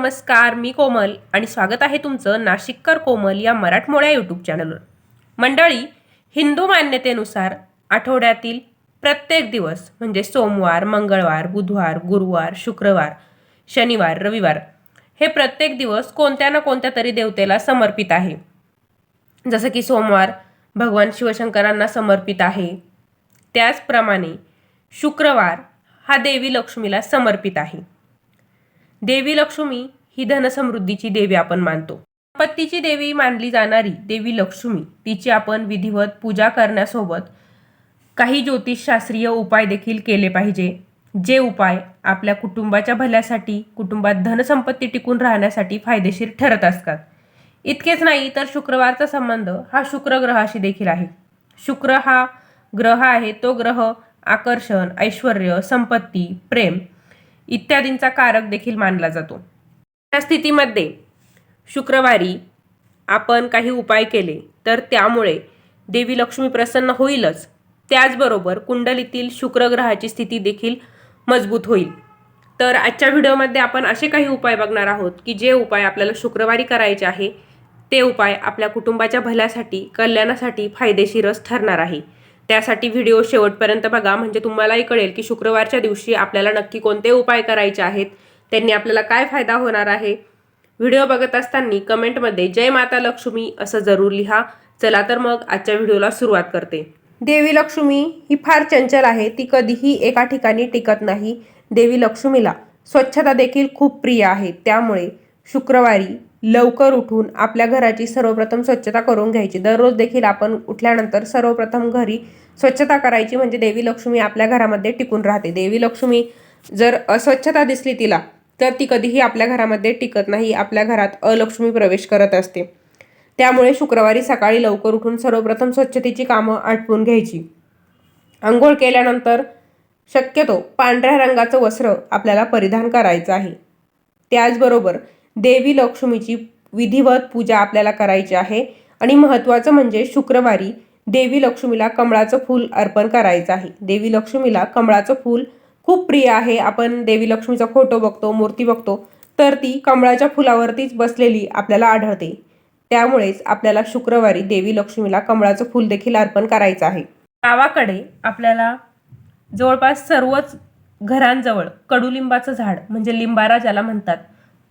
नमस्कार मी कोमल आणि स्वागत आहे तुमचं नाशिककर कोमल या मराठमोळ्या यूट्यूब चॅनलवर मंडळी हिंदू मान्यतेनुसार आठवड्यातील प्रत्येक दिवस म्हणजे सोमवार मंगळवार बुधवार गुरुवार शुक्रवार शनिवार रविवार हे प्रत्येक दिवस कोणत्या ना कोणत्या तरी देवतेला समर्पित आहे. जसं की सोमवार भगवान शिवशंकरांना समर्पित आहे. त्याचप्रमाणे शुक्रवार हा देवी लक्ष्मीला समर्पित आहे. देवी लक्ष्मी ही धनसमृद्धीची देवी आपण मानतो. संपत्तीची देवी मानली जाणारी देवी लक्ष्मी तिची आपण विधिवत पूजा करण्यासोबत काही ज्योतिषशास्त्रीय उपाय देखील केले पाहिजे. जे उपाय आपल्या कुटुंबाच्या भल्यासाठी कुटुंबात धनसंपत्ती टिकून राहण्यासाठी फायदेशीर ठरत असतात. इतकेच नाही तर शुक्रवारचा संबंध हा शुक्र ग्रहाशी देखील आहे. शुक्र हा ग्रह आहे तो ग्रह आकर्षण ऐश्वर संपत्ती प्रेम इत्यादींचा कारक देखील मानला जातो. त्या स्थितीमध्ये शुक्रवारी आपण काही उपाय केले तर त्यामुळे देवी लक्ष्मी प्रसन्न होईलच. त्याचबरोबर कुंडलीतील शुक्रग्रहाची स्थिती देखील मजबूत होईल. तर आजच्या व्हिडिओमध्ये आपण असे काही उपाय बघणार आहोत की जे उपाय आपल्याला शुक्रवारी करायचे आहे ते उपाय आपल्या कुटुंबाच्या भल्यासाठी कल्याणासाठी फायदेशीरच ठरणार आहे. त्यासाठी व्हिडिओ शेवटपर्यंत बघा. म्हणजे तुम्हालाही कळेल की शुक्रवारच्या दिवशी आपल्याला नक्की कोणते उपाय करायचे आहेत त्यांनी आपल्याला काय फायदा होणार आहे? व्हिडिओ बघत असताना कमेंटमध्ये जय माता लक्ष्मी असं जरूर लिहा. चला तर मग आजच्या व्हिडिओला सुरुवात करते. देवी लक्ष्मी ही फार चंचल आहे. ती कधीही एका ठिकाणी टिकत नाही देवी लक्ष्मीला. स्वच्छता देखील खूप प्रिय आहे. त्यामुळे शुक्रवारी लवकर उठून आपल्या घराची सर्वप्रथम स्वच्छता करून घ्यायची. दररोज देखील आपण उठल्यानंतर सर्वप्रथम घरी स्वच्छता करायची म्हणजे देवी लक्ष्मी आपल्या घरामध्ये टिकून राहते. देवी लक्ष्मी जर अस्वच्छता दिसली तिला तर ती कधीही आपल्या घरामध्ये टिकत नाही आपल्या घरात अलक्ष्मी प्रवेश करत असते. त्यामुळे शुक्रवारी सकाळी लवकर उठून सर्वप्रथम स्वच्छतेची कामं आटपून घ्यायची. आंघोळ केल्यानंतर शक्यतो पांढऱ्या रंगाचं वस्त्र आपल्याला परिधान करायचं आहे. त्याचबरोबर देवी लक्ष्मीची विधिवत पूजा आपल्याला करायची आहे. आणि महत्त्वाचं म्हणजे शुक्रवारी देवी लक्ष्मीला कमळाचं फूल अर्पण करायचं आहे. देवी लक्ष्मीला कमळाचं फूल खूप प्रिय आहे. आपण देवी लक्ष्मीचा फोटो बघतो मूर्ती बघतो तर ती कमळाच्या फुलावरतीच बसलेली आपल्याला आढळते. त्यामुळेच आपल्याला शुक्रवारी देवी लक्ष्मीला कमळाचं फूल देखील अर्पण करायचं आहे. गावाकडे आपल्याला जवळपास सर्वच घरांजवळ कडुलिंबाचं झाड म्हणजे लिंबारा ज्याला म्हणतात.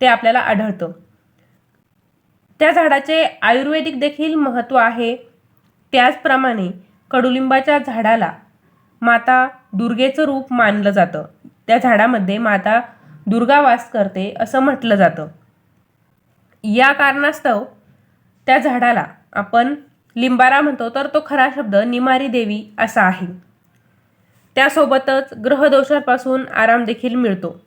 ते आपल्याला आढळतं. त्या झाडाचे आयुर्वेदिक देखील महत्त्व आहे. त्याचप्रमाणे कडुलिंबाच्या झाडाला माता दुर्गेचं रूप मानलं जातं. त्या झाडामध्ये माता दुर्गा वास करते असं म्हटलं जातं. या कारणास्तव त्या झाडाला आपण लिंबारा म्हणतो तर तो खरा शब्द निमारी देवी असा आहे. त्यासोबतच ग्रहदोषापासून आराम देखील मिळतो.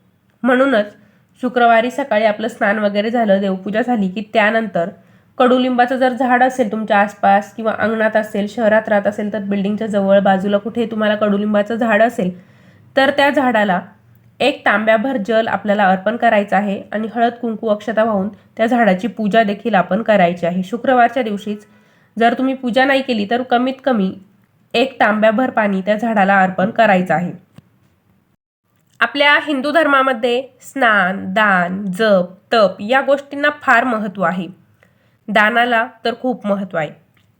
म्हणूनच शुक्रवारी सकाळी आपलं स्नान वगैरे झालं देवपूजा झाली की त्यानंतर कडुलिंबाचं जर झाड असेल तुमच्या आसपास किंवा अंगणात असेल शहरात राहत असेल तर बिल्डिंगच्या जवळ बाजूला कुठे तुम्हाला कडुलिंबाचं झाड असेल तर त्या झाडाला एक तांब्याभर जल आपल्याला अर्पण करायचं आहे आणि हळद कुंकू अक्षता वाहून त्या झाडाची पूजा देखील आपण करायची आहे. शुक्रवारच्या दिवशीच जर तुम्ही पूजा नाही केली तर कमीत कमी एक तांब्याभर पाणी त्या झाडाला अर्पण करायचं आहे. आपल्या हिंदू धर्मामध्ये स्नान दान जप तप या गोष्टींना फार महत्त्व आहे. दानाला तर खूप महत्त्व आहे.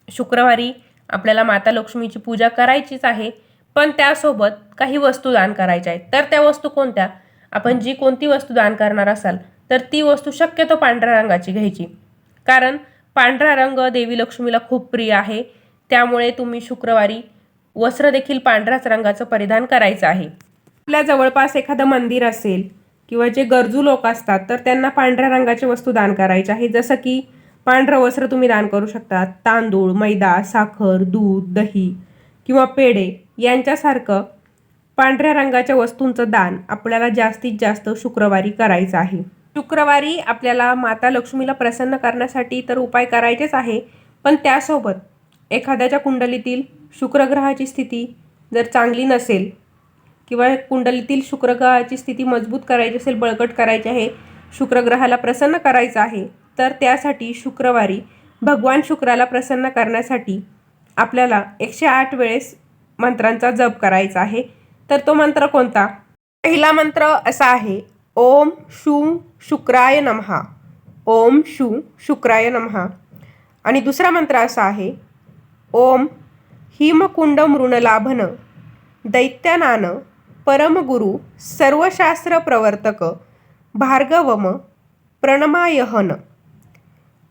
शुक्रवारी आपल्याला माता लक्ष्मीची पूजा करायचीच आहे पण त्यासोबत काही वस्तू दान करायच्या आहेत. तर त्या वस्तू कोणत्या? आपण जी कोणती वस्तू दान करणार असाल तर ती वस्तू शक्यतो पांढऱ्या रंगाची घ्यायची. कारण पांढरा रंग देवी लक्ष्मीला खूप प्रिय आहे. त्यामुळे तुम्ही शुक्रवारी वस्त्र देखील पांढऱ्याच रंगाचं परिधान करायचं आहे. आपल्या जवळपास एखादं मंदिर असेल किंवा जे गरजू लोक असतात तर त्यांना पांढऱ्या रंगाची वस्तू दान करायची आहे. जसं की पांढरं वस्त्र तुम्ही दान करू शकता तांदूळ मैदा साखर दूध दही किंवा पेढे यांच्यासारखं पांढऱ्या रंगाच्या वस्तूंचं दान आपल्याला जास्तीत जास्त शुक्रवारी करायचं आहे. शुक्रवारी आपल्याला माता लक्ष्मीला प्रसन्न करण्यासाठी तर उपाय करायचेच आहे पण त्यासोबत एखाद्याच्या कुंडलीतील शुक्रग्रहाची स्थिती जर चांगली नसेल किंवा कुंडलीतील शुक्रग्रहाची स्थिती मजबूत करायची असेल बळकट करायची आहे शुक्रग्रहाला प्रसन्न करायचं आहे तर त्यासाठी शुक्रवारी भगवान शुक्राला प्रसन्न करण्यासाठी आपल्याला एकशे आठ वेळेस मंत्रांचा जप करायचा आहे. तर तो मंत्र कोणता? पहिला मंत्र असा आहे ओम शू शुक्राय नमहा. ओम शू शुक्राय नमहा. आणि दुसरा मंत्र असा आहे ओम हिमकुंड मृणलाभन दैत्यानानं परमगुरु सर्वशास्त्र प्रवर्तक भार्गवम प्रणमायहन।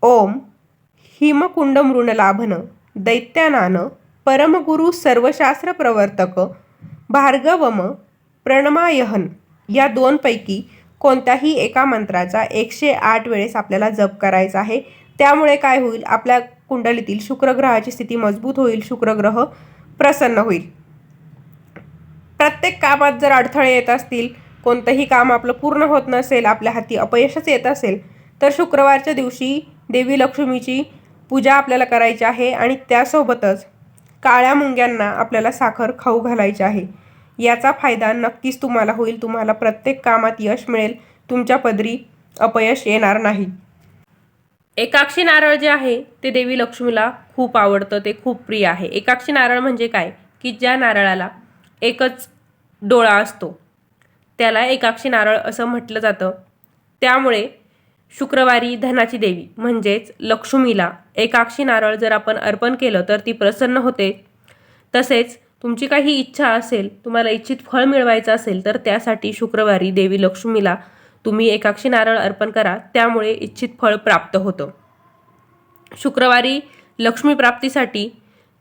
ओम हिमकुंड मृणलाभन दैत्यानान परमगुरु सर्वशास्त्र प्रवर्तक भार्गवम प्रणमायहन या दोनपैकी कोणत्याही एका मंत्राचा एकशे आठ वेळेस आपल्याला जप करायचा आहे. त्यामुळे काय होईल? आपल्या कुंडलीतील शुक्रग्रहाची स्थिती मजबूत होईल शुक्रग्रह प्रसन्न होईल. प्रत्येक कामात जर अडथळे येत असतील कोणतंही काम आपलं पूर्ण होत नसेल आपल्या हाती अपयशच येत असेल तर शुक्रवारच्या दिवशी देवी लक्ष्मीची पूजा आपल्याला करायची आहे आणि त्यासोबतच काळ्या मुंग्यांना आपल्याला साखर खाऊ घालायची आहे. याचा फायदा नक्कीच तुम्हाला होईल तुम्हाला प्रत्येक कामात यश मिळेल तुमच्या पदरी अपयश येणार नाही. एकाक्षी नारळ जे आहे ते देवी लक्ष्मीला खूप आवडतं ते खूप प्रिय आहे. एकाक्षी नारळ म्हणजे काय? की ज्या नारळाला एकच डोळा असतो. त्याला एकाक्षी नारळ असं म्हटलं जातं. त्यामुळे शुक्रवारी धनाची देवी म्हणजेच लक्ष्मीला एकाक्षी नारळ जर आपण अर्पण केलं तर ती प्रसन्न होते. तसेच तुमची काही इच्छा असेल तुम्हाला इच्छित फळ मिळवायचं असेल तर त्यासाठी शुक्रवारी देवी लक्ष्मीला तुम्ही एकाक्षी नारळ अर्पण करा. त्यामुळे इच्छित फळ प्राप्त होतं. शुक्रवारी लक्ष्मी प्राप्तीसाठी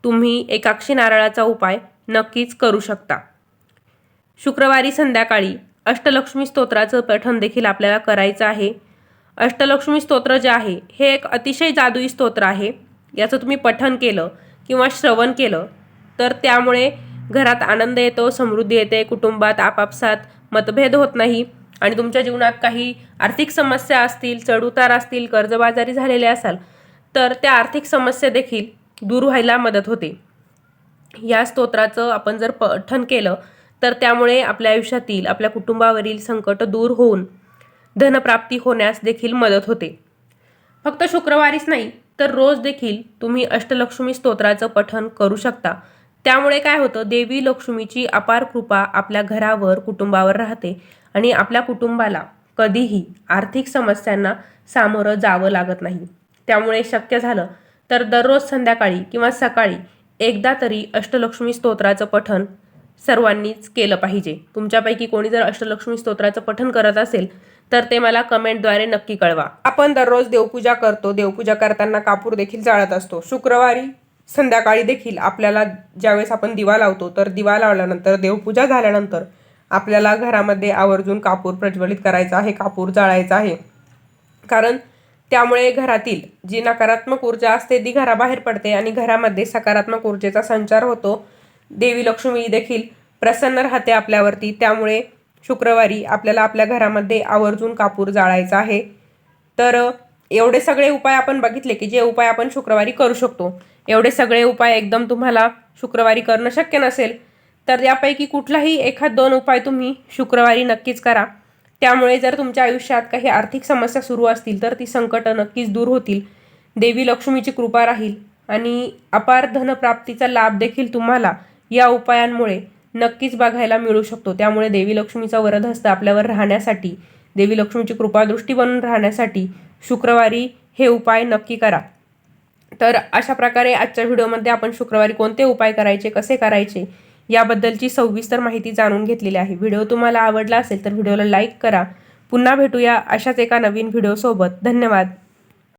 तुम्ही एकाक्षी नारळाचा उपाय नक्कीच करू शकता. शुक्रवारी संध्याकाळी अष्टलक्ष्मी स्तोत्राचं पठण देखील आपल्याला करायचं आहे. अष्टलक्ष्मी स्तोत्र जे आहे हे एक अतिशय जादुई स्तोत्र आहे. याचं तुम्ही पठण केलं किंवा श्रवण केलं तर त्यामुळे घरात आनंद येतो समृद्धी येते कुटुंबात आपापसात मतभेद होत नाही आणि तुमच्या जीवनात काही आर्थिक समस्या असतील चढउतार असतील कर्जबाजारी झालेले असाल तर त्या आर्थिक समस्या देखील दूर व्हायला मदत होते. या स्तोत्राचं आपण जर पठण केलं तर त्यामुळे आपल्या आयुष्यातील आपल्या कुटुंबावरील संकट दूर होऊन धनप्राप्ती होण्यास देखील मदत होते. फक्त शुक्रवारीच नाही तर रोज देखील तुम्ही अष्टलक्ष्मी स्तोत्राचं पठण करू शकता. त्यामुळे काय होतं देवी लक्ष्मीची अपार कृपा आपल्या घरावर कुटुंबावर राहते आणि आपल्या कुटुंबाला कधीही आर्थिक समस्यांना सामोरं जावं लागत नाही. त्यामुळे शक्य झालं तर दररोज संध्याकाळी किंवा सकाळी एकदा तरी अष्टलक्ष्मी स्तोत्राचं पठण सर्वांनीच केलं पाहिजे. तुमच्यापैकी कोणी जर अष्टलक्ष्मी स्तोत्राचं पठन करत असेल तर ते मला कमेंटद्वारे नक्की कळवा. आपण दररोज देवपूजा करतो. देवपूजा करताना कापूर देखील जाळत असतो. शुक्रवारी संध्याकाळी देखील आपल्याला ज्यावेळेस आपण दिवा लावतो तर दिवा लावल्यानंतर देवपूजा झाल्यानंतर आपल्याला घरामध्ये आवर्जून कापूर प्रज्वलित करायचा आहे कापूर जाळायचा आहे. कारण त्यामुळे घरातील जी नकारात्मक ऊर्जा असते ती घराबाहेर पडते आणि घरामध्ये सकारात्मक ऊर्जेचा संचार होतो. देवी लक्ष्मी देखील प्रसन्न राहते आपल्यावरती. त्यामुळे शुक्रवारी आपल्याला आपल्या घरामध्ये आवर्जून कापूर जाळायचा आहे. तर एवढे सगळे उपाय आपण बघितले की जे उपाय आपण शुक्रवारी करू शकतो. एवढे सगळे उपाय एकदम तुम्हाला शुक्रवारी करणं शक्य नसेल तर यापैकी कुठलाही एखाद दोन उपाय तुम्ही शुक्रवारी नक्कीच करा. त्यामुळे जर तुमच्या आयुष्यात काही आर्थिक समस्या सुरू असतील तर ती संकटं नक्कीच दूर होतील. देवी लक्ष्मीची कृपा राहील आणि अपार धनप्राप्तीचा लाभ देखील तुम्हाला या उपायांमुळे नक्कीच बघायला मिळू शकतो. त्यामुळे देवी लक्ष्मीचा वरदहस्त आपल्यावर राहण्यासाठी देवी लक्ष्मीची कृपादृष्टी बनून राहण्यासाठी शुक्रवारी हे उपाय नक्की करा. तर अशा प्रकारे आजच्या व्हिडिओमध्ये आपण शुक्रवारी कोणते उपाय करायचे कसे करायचे याबद्दलची सविस्तर माहिती जाणून घेतलेली आहे. व्हिडिओ तुम्हाला आवडला असेल तर व्हिडिओला लाईक करा. पुन्हा भेटूया अशाच एका नवीन व्हिडिओसोबत. धन्यवाद.